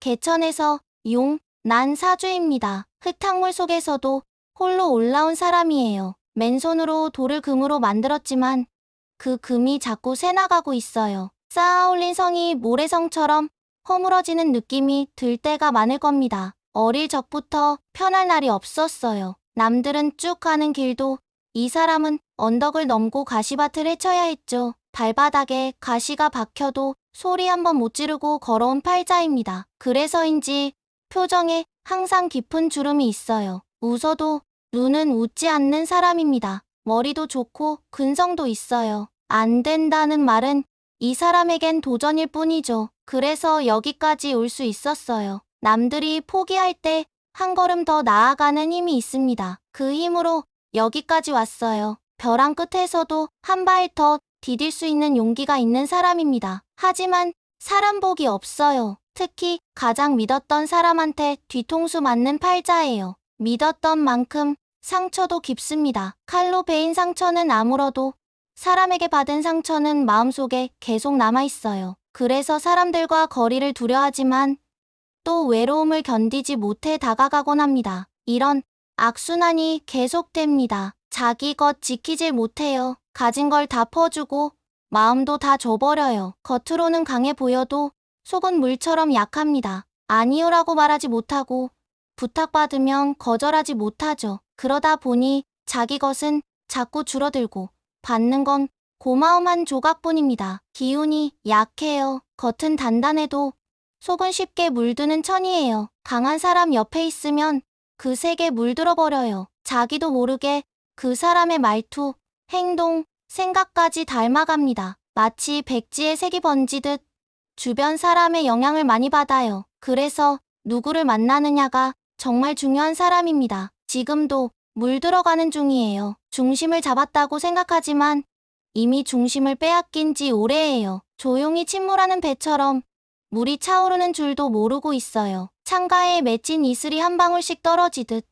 개천에서 용, 난 사주입니다. 흙탕물 속에서도 홀로 올라온 사람이에요. 맨손으로 돌을 금으로 만들었지만 그 금이 자꾸 새나가고 있어요. 쌓아올린 성이 모래성처럼 허물어지는 느낌이 들 때가 많을 겁니다. 어릴 적부터 편할 날이 없었어요. 남들은 쭉 가는 길도 이 사람은 언덕을 넘고 가시밭을 헤쳐야 했죠. 발바닥에 가시가 박혀도 소리 한번 못 지르고 걸어온 팔자입니다. 그래서인지 표정에 항상 깊은 주름이 있어요. 웃어도 눈은 웃지 않는 사람입니다. 머리도 좋고 근성도 있어요. 안 된다는 말은 이 사람에겐 도전일 뿐이죠. 그래서 여기까지 올 수 있었어요. 남들이 포기할 때 한 걸음 더 나아가는 힘이 있습니다. 그 힘으로 여기까지 왔어요. 벼랑 끝에서도 한 발 더 디딜 수 있는 용기가 있는 사람입니다. 하지만 사람 복이 없어요. 특히 가장 믿었던 사람한테 뒤통수 맞는 팔자예요. 믿었던 만큼 상처도 깊습니다. 칼로 베인 상처는 아물어도 사람에게 받은 상처는 마음속에 계속 남아있어요. 그래서 사람들과 거리를 두려하지만 또 외로움을 견디지 못해 다가가곤 합니다. 이런 악순환이 계속됩니다. 자기 것 지키질 못해요. 가진 걸 다 퍼주고 마음도 다 줘버려요. 겉으로는 강해 보여도 속은 물처럼 약합니다. 아니요라고 말하지 못하고 부탁받으면 거절하지 못하죠. 그러다 보니 자기 것은 자꾸 줄어들고 받는 건 고마움 한 조각뿐입니다. 기운이 약해요. 겉은 단단해도 속은 쉽게 물드는 천이에요. 강한 사람 옆에 있으면 그 색에 물들어 버려요. 자기도 모르게 그 사람의 말투, 행동, 생각까지 닮아갑니다. 마치 백지에 색이 번지듯 주변 사람의 영향을 많이 받아요. 그래서 누구를 만나느냐가 정말 중요한 사람입니다. 지금도 물들어가는 중이에요. 중심을 잡았다고 생각하지만 이미 중심을 빼앗긴 지 오래예요. 조용히 침몰하는 배처럼 물이 차오르는 줄도 모르고 있어요. 창가에 맺힌 이슬이 한 방울씩 떨어지듯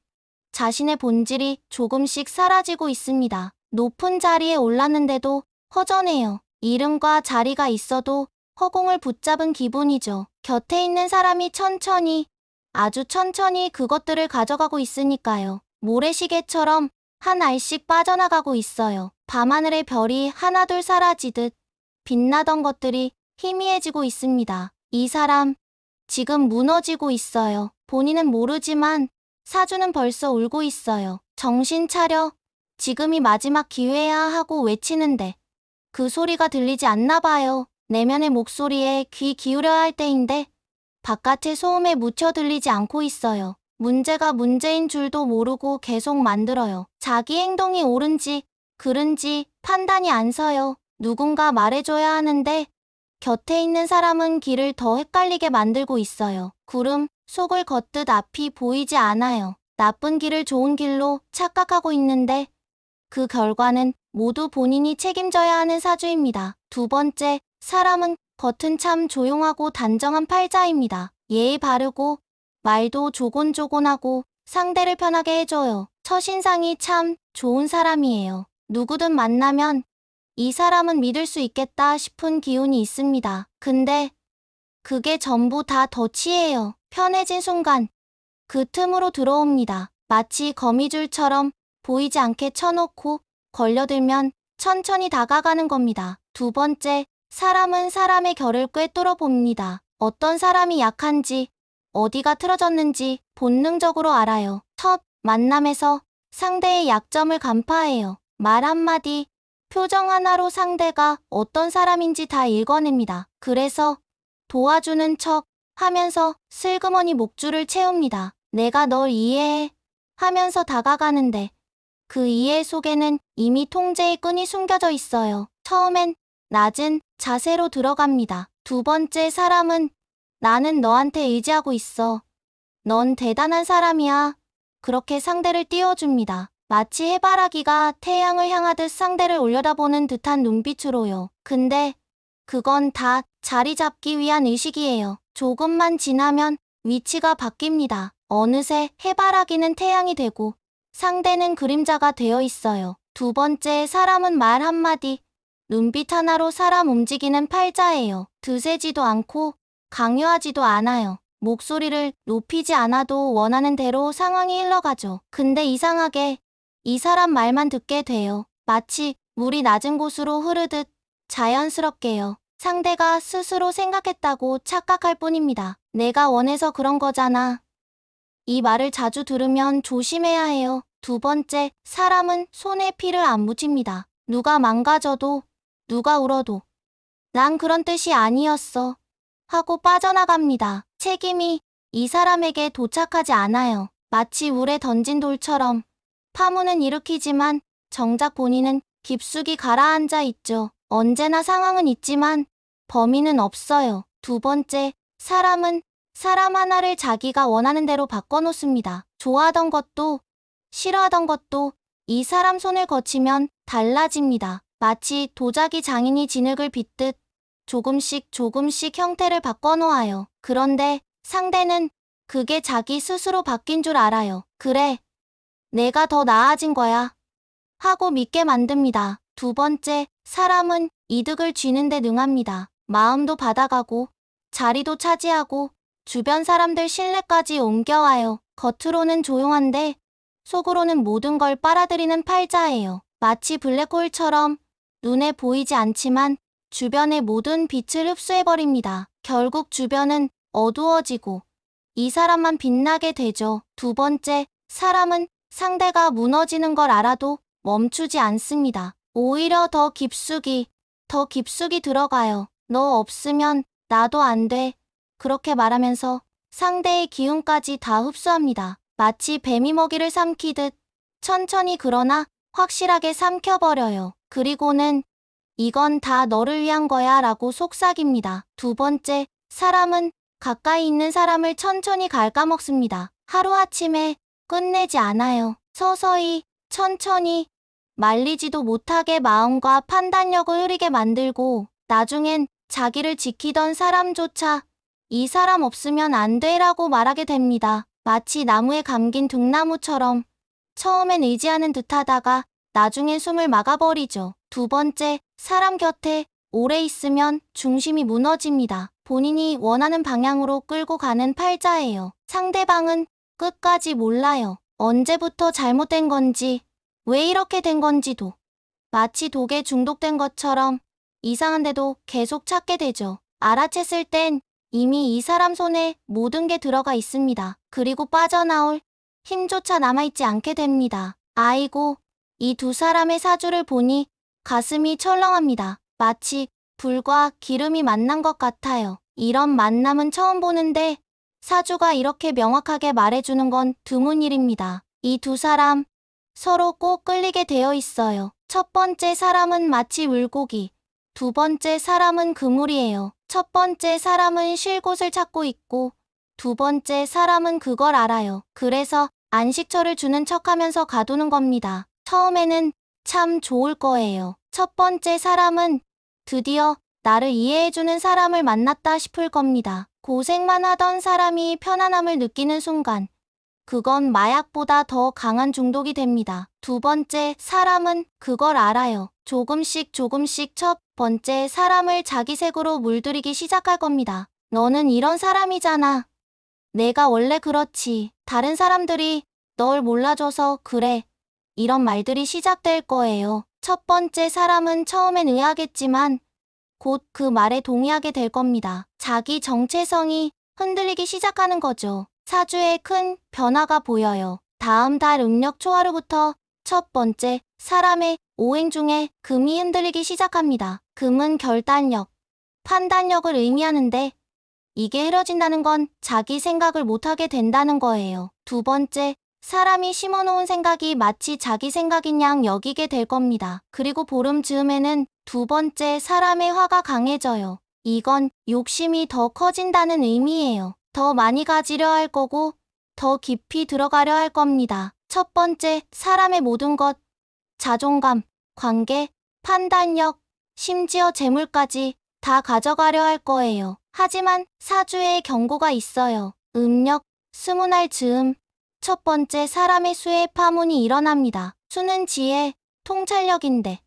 자신의 본질이 조금씩 사라지고 있습니다. 높은 자리에 올랐는데도 허전해요. 이름과 자리가 있어도 허공을 붙잡은 기분이죠. 곁에 있는 사람이 천천히, 아주 천천히 그것들을 가져가고 있으니까요. 모래시계처럼 한 알씩 빠져나가고 있어요. 밤하늘의 별이 하나둘 사라지듯 빛나던 것들이 희미해지고 있습니다. 이 사람, 지금 무너지고 있어요. 본인은 모르지만 사주는 벌써 울고 있어요. 정신 차려. 지금이 마지막 기회야 하고 외치는데 그 소리가 들리지 않나 봐요. 내면의 목소리에 귀 기울여야 할 때인데 바깥의 소음에 묻혀 들리지 않고 있어요. 문제가 문제인 줄도 모르고 계속 만들어요. 자기 행동이 옳은지 그른지 판단이 안 서요. 누군가 말해줘야 하는데 곁에 있는 사람은 길을 더 헷갈리게 만들고 있어요. 구름, 속을 걷듯 앞이 보이지 않아요. 나쁜 길을 좋은 길로 착각하고 있는데 그 결과는 모두 본인이 책임져야 하는 사주입니다. 두 번째, 사람은 겉은 참 조용하고 단정한 팔자입니다. 예의 바르고 말도 조곤조곤하고 상대를 편하게 해줘요. 첫인상이 참 좋은 사람이에요. 누구든 만나면 이 사람은 믿을 수 있겠다 싶은 기운이 있습니다. 근데 그게 전부 다 덫이에요. 편해진 순간 그 틈으로 들어옵니다. 마치 거미줄처럼 보이지 않게 쳐놓고 걸려들면 천천히 다가가는 겁니다. 두 번째, 사람은 사람의 결을 꿰뚫어 봅니다. 어떤 사람이 약한지, 어디가 틀어졌는지 본능적으로 알아요. 첫 만남에서 상대의 약점을 간파해요. 말 한마디, 표정 하나로 상대가 어떤 사람인지 다 읽어냅니다. 그래서 도와주는 척 하면서 슬그머니 목줄을 채웁니다. 내가 널 이해해 하면서 다가가는데 그 이해 속에는 이미 통제의 끈이 숨겨져 있어요. 처음엔 낮은 자세로 들어갑니다. 두 번째 사람은 나는 너한테 의지하고 있어. 넌 대단한 사람이야. 그렇게 상대를 띄워줍니다. 마치 해바라기가 태양을 향하듯 상대를 올려다보는 듯한 눈빛으로요. 근데 그건 다 자리 잡기 위한 의식이에요. 조금만 지나면 위치가 바뀝니다. 어느새 해바라기는 태양이 되고 상대는 그림자가 되어 있어요. 두 번째 사람은 말 한마디, 눈빛 하나로 사람 움직이는 팔자예요. 드세지도 않고 강요하지도 않아요. 목소리를 높이지 않아도 원하는 대로 상황이 흘러가죠. 근데 이상하게 이 사람 말만 듣게 돼요. 마치 물이 낮은 곳으로 흐르듯 자연스럽게요. 상대가 스스로 생각했다고 착각할 뿐입니다. 내가 원해서 그런 거잖아. 이 말을 자주 들으면 조심해야 해요. 두 번째, 사람은 손에 피를 안 묻힙니다. 누가 망가져도, 누가 울어도. 난 그런 뜻이 아니었어. 하고 빠져나갑니다. 책임이 이 사람에게 도착하지 않아요. 마치 물에 던진 돌처럼 파문은 일으키지만 정작 본인은 깊숙이 가라앉아 있죠. 언제나 상황은 있지만 범인은 없어요. 두 번째, 사람은 사람 하나를 자기가 원하는 대로 바꿔놓습니다. 좋아하던 것도 싫어하던 것도 이 사람 손을 거치면 달라집니다. 마치 도자기 장인이 진흙을 빚듯 조금씩 조금씩 형태를 바꿔놓아요. 그런데 상대는 그게 자기 스스로 바뀐 줄 알아요. 그래. 내가 더 나아진 거야. 하고 믿게 만듭니다. 두 번째, 사람은 이득을 쥐는데 능합니다. 마음도 받아가고, 자리도 차지하고, 주변 사람들 신뢰까지 옮겨와요. 겉으로는 조용한데, 속으로는 모든 걸 빨아들이는 팔자예요. 마치 블랙홀처럼 눈에 보이지 않지만 주변의 모든 빛을 흡수해버립니다. 결국 주변은 어두워지고 이 사람만 빛나게 되죠. 두 번째, 사람은 상대가 무너지는 걸 알아도 멈추지 않습니다. 오히려 더 깊숙이, 더 깊숙이 들어가요. 너 없으면 나도 안 돼. 그렇게 말하면서 상대의 기운까지 다 흡수합니다. 마치 뱀이 먹이를 삼키듯 천천히 그러나 확실하게 삼켜버려요. 그리고는 이건 다 너를 위한 거야 라고 속삭입니다. 두 번째, 사람은 가까이 있는 사람을 천천히 갉아먹습니다. 하루아침에 끝내지 않아요. 서서히, 천천히, 말리지도 못하게 마음과 판단력을 흐리게 만들고 나중엔 자기를 지키던 사람조차 이 사람 없으면 안 돼라고 말하게 됩니다. 마치 나무에 감긴 등나무처럼 처음엔 의지하는 듯 하다가 나중엔 숨을 막아버리죠. 두 번째, 사람 곁에 오래 있으면 중심이 무너집니다. 본인이 원하는 방향으로 끌고 가는 팔자예요. 상대방은 끝까지 몰라요. 언제부터 잘못된 건지, 왜 이렇게 된 건지도. 마치 독에 중독된 것처럼 이상한데도 계속 찾게 되죠. 알아챘을 땐 이미 이 사람 손에 모든 게 들어가 있습니다. 그리고 빠져나올 힘조차 남아있지 않게 됩니다. 아이고, 이 두 사람의 사주를 보니 가슴이 철렁합니다. 마치 불과 기름이 만난 것 같아요. 이런 만남은 처음 보는데 사주가 이렇게 명확하게 말해주는 건 드문 일입니다. 이 두 사람 서로 꼭 끌리게 되어 있어요. 첫 번째 사람은 마치 물고기, 두 번째 사람은 그물이에요. 첫 번째 사람은 쉴 곳을 찾고 있고 두 번째 사람은 그걸 알아요. 그래서 안식처를 주는 척하면서 가두는 겁니다. 처음에는 참 좋을 거예요. 첫 번째 사람은 드디어 나를 이해해주는 사람을 만났다 싶을 겁니다. 고생만 하던 사람이 편안함을 느끼는 순간 그건 마약보다 더 강한 중독이 됩니다. 두 번째 사람은 그걸 알아요. 조금씩 조금씩 첫 번째 사람을 자기 색으로 물들이기 시작할 겁니다. 너는 이런 사람이잖아. 내가 원래 그렇지. 다른 사람들이 널 몰라줘서 그래. 이런 말들이 시작될 거예요. 첫 번째 사람은 처음엔 의아하겠지만 곧 그 말에 동의하게 될 겁니다. 자기 정체성이 흔들리기 시작하는 거죠. 사주에 큰 변화가 보여요. 다음 달 음력 초하루부터 첫 번째 사람의 오행 중에 금이 흔들리기 시작합니다. 금은 결단력, 판단력을 의미하는데 이게 흐려진다는 건 자기 생각을 못하게 된다는 거예요. 두 번째, 사람이 심어놓은 생각이 마치 자기 생각인 양 여기게 될 겁니다. 그리고 보름 즈음에는 두 번째 사람의 화가 강해져요. 이건 욕심이 더 커진다는 의미예요. 더 많이 가지려 할 거고 더 깊이 들어가려 할 겁니다. 첫 번째, 사람의 모든 것, 자존감, 관계, 판단력, 심지어 재물까지 다 가져가려 할 거예요. 하지만 사주에 경고가 있어요. 음력, 스무 날 즈음, 첫 번째 사람의 수의 파문이 일어납니다. 수는 지혜, 통찰력인데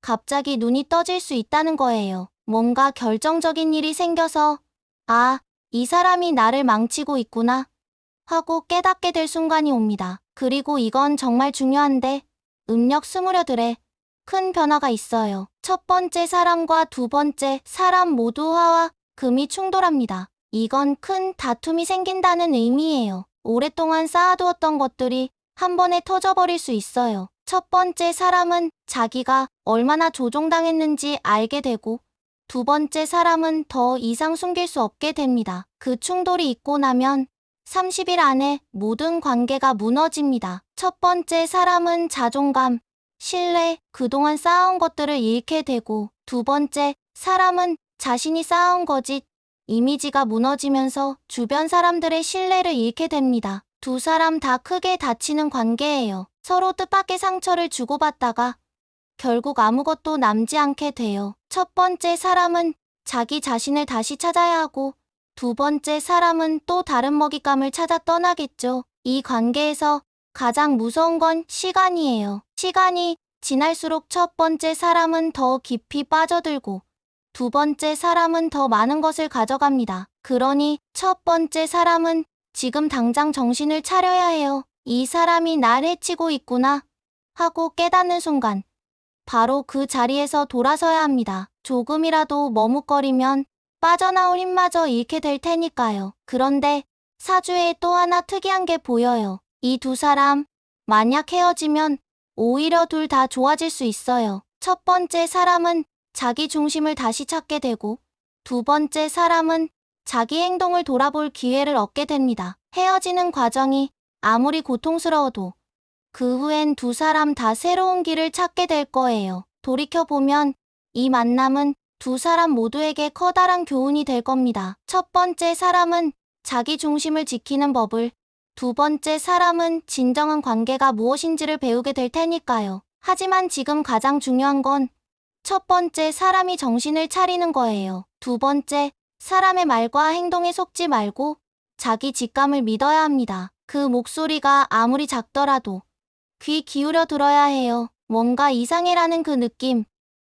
갑자기 눈이 떠질 수 있다는 거예요. 뭔가 결정적인 일이 생겨서 아, 이 사람이 나를 망치고 있구나 하고 깨닫게 될 순간이 옵니다. 그리고 이건 정말 중요한데 음력 스무려들의 큰 변화가 있어요. 첫 번째 사람과 두 번째 사람 모두 화와 금이 충돌합니다. 이건 큰 다툼이 생긴다는 의미예요. 오랫동안 쌓아두었던 것들이 한 번에 터져버릴 수 있어요. 첫 번째 사람은 자기가 얼마나 조종당했는지 알게 되고 두 번째 사람은 더 이상 숨길 수 없게 됩니다. 그 충돌이 있고 나면 30일 안에 모든 관계가 무너집니다. 첫 번째 사람은 자존감, 신뢰, 그동안 쌓아온 것들을 잃게 되고 두 번째 사람은 자신이 쌓아온 거짓, 이미지가 무너지면서 주변 사람들의 신뢰를 잃게 됩니다. 두 사람 다 크게 다치는 관계예요. 서로 뜻밖의 상처를 주고받다가 결국 아무것도 남지 않게 돼요. 첫 번째 사람은 자기 자신을 다시 찾아야 하고 두 번째 사람은 또 다른 먹잇감을 찾아 떠나겠죠. 이 관계에서 가장 무서운 건 시간이에요. 시간이 지날수록 첫 번째 사람은 더 깊이 빠져들고 두 번째 사람은 더 많은 것을 가져갑니다. 그러니 첫 번째 사람은 지금 당장 정신을 차려야 해요. 이 사람이 날 해치고 있구나 하고 깨닫는 순간 바로 그 자리에서 돌아서야 합니다. 조금이라도 머뭇거리면 빠져나올 힘마저 잃게 될 테니까요. 그런데 사주에 또 하나 특이한 게 보여요. 이 두 사람 만약 헤어지면 오히려 둘 다 좋아질 수 있어요. 첫 번째 사람은 자기 중심을 다시 찾게 되고 두 번째 사람은 자기 행동을 돌아볼 기회를 얻게 됩니다. 헤어지는 과정이 아무리 고통스러워도 그 후엔 두 사람 다 새로운 길을 찾게 될 거예요. 돌이켜보면 이 만남은 두 사람 모두에게 커다란 교훈이 될 겁니다. 첫 번째 사람은 자기 중심을 지키는 법을, 두 번째 사람은 진정한 관계가 무엇인지를 배우게 될 테니까요. 하지만 지금 가장 중요한 건 첫 번째 사람이 정신을 차리는 거예요. 두 번째 사람의 말과 행동에 속지 말고 자기 직감을 믿어야 합니다. 그 목소리가 아무리 작더라도 귀 기울여 들어야 해요. 뭔가 이상해라는 그 느낌.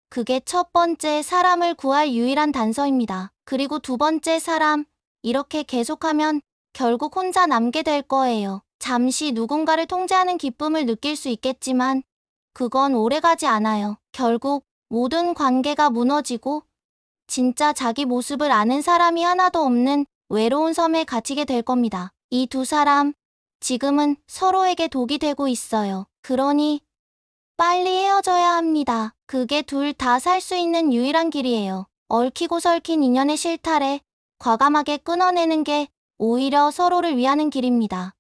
그게 첫 번째 사람을 구할 유일한 단서입니다. 그리고 두 번째 사람. 이렇게 계속하면 결국 혼자 남게 될 거예요. 잠시 누군가를 통제하는 기쁨을 느낄 수 있겠지만 그건 오래가지 않아요. 결국 모든 관계가 무너지고 진짜 자기 모습을 아는 사람이 하나도 없는 외로운 섬에 갇히게 될 겁니다. 이 두 사람 지금은 서로에게 독이 되고 있어요. 그러니 빨리 헤어져야 합니다. 그게 둘 다 살 수 있는 유일한 길이에요. 얽히고 설킨 인연의 실타래 과감하게 끊어내는 게 오히려 서로를 위하는 길입니다.